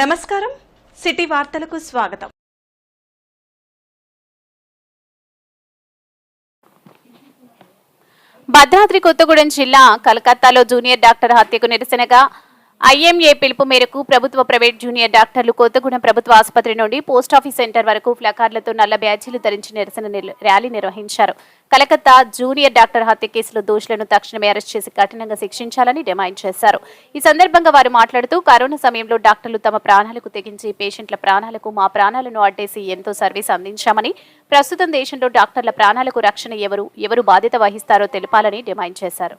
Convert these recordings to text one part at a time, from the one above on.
నమస్కారం. సిటీ వార్తలకు స్వాగతం. భద్రాద్రి కొత్తగూడెం జిల్లా కలకత్తాలో జూనియర్ డాక్టర్ హత్యకు నిరసనగా ఐఎంఏ పిలుపు మేరకు ప్రభుత్వ ప్రైవేట్ జూనియర్ డాక్టర్లు కొత్తగూడెం ప్రభుత్వ ఆసుపత్రి నుండి పోస్టాఫీస్ సెంటర్ వరకు ప్లకార్లతో నల్ల బ్యాచీలు ధరించి నిరసన ర్యాలీ నిర్వహించారు. కలకత్తా జూనియర్ డాక్టర్ హత్య కేసులో దోషులను తక్షణమే అరెస్ట్ చేసి కఠినంగా శిక్షించాలని డిమాండ్ చేశారు. ఈ సందర్భంగా వారు మాట్లాడుతూ కరోనా సమయంలో డాక్టర్లు తమ ప్రాణాలకు తెగించి పేషెంట్ల ప్రాణాలకు మా ప్రాణాలను అడ్డేసి ఎంతో సర్వీస్ అందించామని ప్రస్తుతం దేశంలో డాక్టర్ల ప్రాణాలకు రక్షణ ఎవరు ఎవరు బాధ్యత వహిస్తారో తెలపాలని డిమాండ్ చేశారు.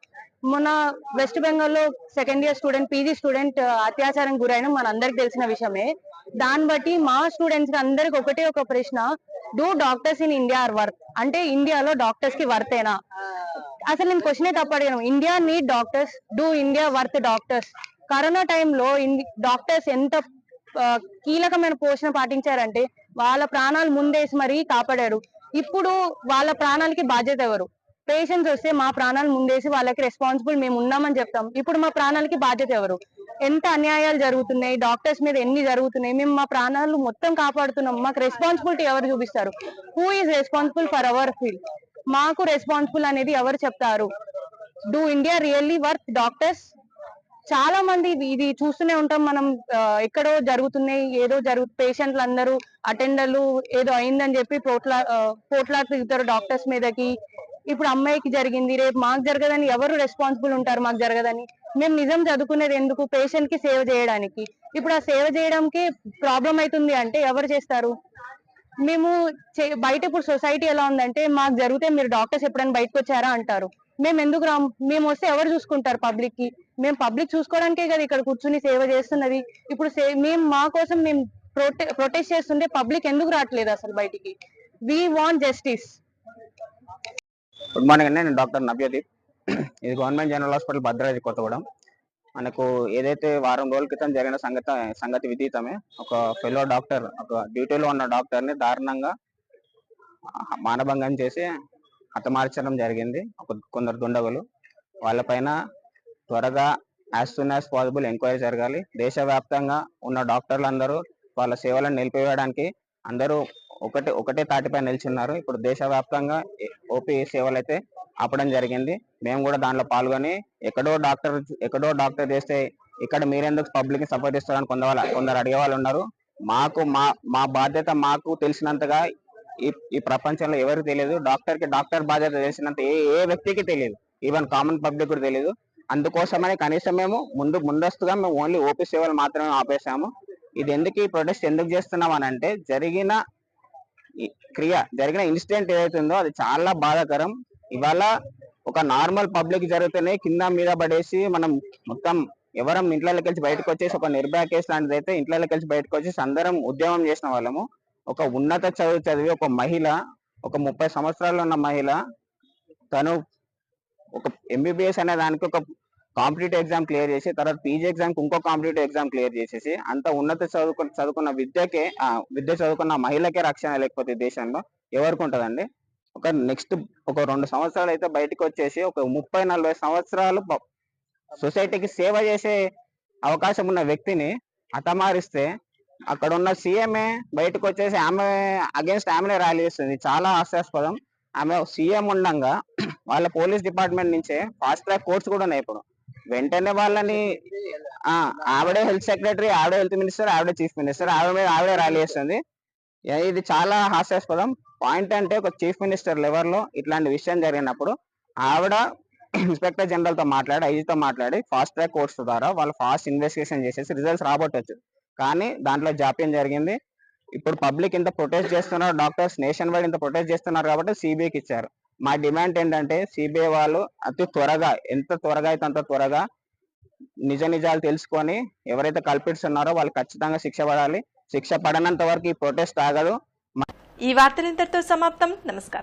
మొన్న వెస్ట్ బెంగాల్లో second year student PG student అత్యాచారం గురైన మన అందరికి తెలిసిన విషయమే. దాన్ని బట్టి మా స్టూడెంట్స్ అందరికి ఒకటే ఒక ప్రశ్న. Do doctors in India are worth అంటే ఇండియాలో డాక్టర్స్కి వర్తేనా అసలు నేను క్వశ్చనే తప్పడిగాను India need doctors do India worth doctors corona టైంలో డాక్టర్స్ ఎంత కీలకమైన పోషణ పాటించారంటే వాళ్ళ ప్రాణాలు ముందేసి మరీ కాపాడారు. ఇప్పుడు వాళ్ళ ప్రాణాలకి బాధ్యత ఎవరు? పేషెంట్స్ వస్తే మా ప్రాణాలు ముందేసి వాళ్ళకి రెస్పాన్సిబుల్ మేము ఉన్నామని చెప్తాం. ఇప్పుడు మా ప్రాణాలకి బాధ్యత ఎవరు? ఎంత అన్యాయాలు జరుగుతున్నాయి? డాక్టర్స్ మీద ఎన్ని జరుగుతున్నాయి? మేము మా ప్రాణాలు మొత్తం కాపాడుతున్నాం. మాకు రెస్పాన్సిబిలిటీ ఎవరు చూపిస్తారు? Who is responsible for our field మాకు రెస్పాన్సిబుల్ అనేది ఎవరు చెప్తారు? Do India really worth doctors చాలా మంది ఇది- చూస్తూనే ఉంటాం మనం ఎక్కడో జరుగుతున్నాయి ఏదో జరుగు పేషెంట్లు అందరూ అటెండర్లు ఏదో అయిందని చెప్పి పోట్లా పోట్లాడుతూ డాక్టర్స్ మీదకి. ఇప్పుడు అమ్మాయికి జరిగింది రేపు మాకు జరగదని ఎవరు రెస్పాన్సిబుల్ ఉంటారు మాకు జరగదని? మేము నిజం చదువుకునేది ఎందుకు? పేషెంట్కి సేవ చేయడానికి. ఇప్పుడు ఆ సేవ చేయడానికి ప్రాబ్లం అవుతుంది అంటే ఎవరు చేస్తారు? మేము చే- బయట ఇప్పుడు సొసైటీ ఎలా ఉందంటే మాకు జరిగితే మీరు డాక్టర్స్ ఎప్పుడైనా బయటకు వచ్చారా అంటారు. మేము ఎందుకు రాము? మేము వస్తే ఎవరు చూసుకుంటారు పబ్లిక్కి? మేము పబ్లిక్ చూసుకోవడానికే కదా ఇక్కడ కూర్చుని సేవ చేస్తున్నది. ఇప్పుడు మేము మా కోసం మేము ప్రొటె ప్రొటెస్ట్ చేస్తుంటే పబ్లిక్ ఎందుకు రావట్లేదు అసలు బయటికి? We want justice good morning అండి. నేను డాక్టర్ నవ్యదీప్. ఇది government general hospital Bhadradri Kothagudem. మనకు ఏదైతే వారం రోజుల క్రితం జరిగిన సంగతి సంగతి విదితమే. ఒక ఫెలో డాక్టర్ ఒక డ్యూటీలో ఉన్న డాక్టర్ని దారుణంగా మానభంగం చేసి హతమార్చడం జరిగింది. ఒక కొందరు దుండగులు. వాళ్ళపైన త్వరగా as soon as possible enquiry జరగాలి. దేశవ్యాప్తంగా ఉన్న డాక్టర్లు అందరూ వాళ్ళ సేవలను నిలిపివేయడానికి అందరూ ఒకటే ఒకటే తాటిపై నిల్చున్నారు. ఇప్పుడు దేశవ్యాప్తంగా ఓపీ సేవలు అయితే ఆపడం జరిగింది. మేము కూడా దాంట్లో పాల్గొని ఎక్కడో డాక్టర్ ఎక్కడో డాక్టర్ చేస్తే ఇక్కడ మీరెందుకు పబ్లిక్ సపోర్ట్ ఇస్తారని కొందరు కొందరు అడిగే వాళ్ళు ఉన్నారు. మాకు మా మా బాధ్యత మాకు తెలిసినంతగా ఈ ఈ ప్రపంచంలో ఎవరికి తెలియదు. డాక్టర్కి డాక్టర్ బాధ్యత తెలిసినంత ఏ ఏ వ్యక్తికి తెలియదు. ఈవెన్ కామన్ పబ్లిక్ కూడా తెలియదు. అందుకోసమని కనీసం మేము ముందు ముందస్తుగా మేము ఓన్లీ ఓపీ సేవలు మాత్రమే ఆపేసాము ఇది ఎందుకు ఈ ప్రొటెస్ట్ ఎందుకు చేస్తున్నాం అని అంటే జరిగిన క్రియ జరిగిన ఇన్సిడెంట్ ఏదైతుందో అది చాలా బాధాకరం. ఇవాళ ఒక నార్మల్ పబ్లిక్ జరిగితేనే కింద మీద పడేసి మనం మొత్తం ఎవరం ఇంట్లోకి వెళ్ళి బయటకు వచ్చేసి ఒక నిర్భయ కేసు లాంటిది అయితే ఇంట్లోకి వెళ్ళి బయటకు వచ్చేసి అందరం ఉద్యమం చేసిన వాళ్ళము. ఒక ఉన్నత చదువు చదివి ఒక మహిళ ఒక ముప్పై సంవత్సరాలు ఉన్న మహిళ తను ఒక ఎంబీబీఎస్ అనే దానికి ఒక కాంపిటేటివ్ ఎగ్జామ్ క్లియర్ చేసి తర్వాత పీజీ ఎగ్జామ్ ఇంకో కాంపిటేటివ్ ఎగ్జామ్ క్లియర్ చేసేసి అంత ఉన్నత చదువుకు చదువుకున్న విద్యకే ఆ, విద్య చదువుకున్న మహిళకే రక్షణ లేకపోతే దేశంలో ఎవరికి ఉంటదండి? ఒక నెక్స్ట్ ఒక రెండు సంవత్సరాలు అయితే బయటకు వచ్చేసి ఒక ముప్పై నలభై సంవత్సరాలు సొసైటీకి సేవ చేసే అవకాశం ఉన్న వ్యక్తిని హతమారిస్తే అక్కడ ఉన్న సీఎంఏ బయటకు వచ్చేసి ఆమె అగేన్స్ట్ ఆమెనే ర్యాలీ చేస్తుంది. చాలా హాస్యాస్పదం. ఆమె సీఎం ఉండగా వాళ్ళ పోలీస్ డిపార్ట్మెంట్ నుంచే ఫాస్ట్ ట్రాక్ కోర్ట్స్ కూడా ఉన్నాయి ఇప్పుడు. వెంటనే వాళ్ళని ఆ ఆవిడే హెల్త్ సెక్రటరీ ఆవిడే హెల్త్ మినిస్టర్ ఆవిడే చీఫ్ మినిస్టర్ ఆవిడ మీద ఆవిడే ర్యాలీ చేస్తుంది. ఇది చాలా హాస్యాస్పదం. పాయింట్ అంటే ఒక చీఫ్ మినిస్టర్ లెవెల్లో ఇట్లాంటి విషయం జరిగినప్పుడు ఆవిడ ఇన్స్పెక్టర్ జనరల్తో మాట్లాడి ఐజీతో మాట్లాడి ఫాస్ట్ ట్రాక్ కోర్స్ ద్వారా వాళ్ళు ఫాస్ట్ ఇన్వెస్టిగేషన్ చేసేసి రిజల్ట్స్ రాబట్టొచ్చు. కానీ దాంట్లో జాప్యం జరిగింది. ఇప్పుడు పబ్లిక్ ఇంత ప్రొటెస్ట్ చేస్తున్నారు డాక్టర్స్ నేషన్ వైడ్ ఇంత ప్రొటెస్ట్ చేస్తున్నారు కాబట్టి సిబిఐకి ఇచ్చారు. మా డిమాండ్ ఏంటంటే సిబిఐ వాళ్ళు అతి త్వరగా ఎంత త్వరగా అయితే అంత త్వరగా నిజ నిజాలు తెలుసుకొని ఎవరైతే కల్పిట్స్ ఉన్నారో వాళ్ళు ఖచ్చితంగా శిక్ష పడాలి. శిక్ష పడనంత వరకు ఈ ప్రొటెస్ట్ ఆగదు. ఈ వార్తలు ఇంతటితో సమాప్తం. నమస్కారం.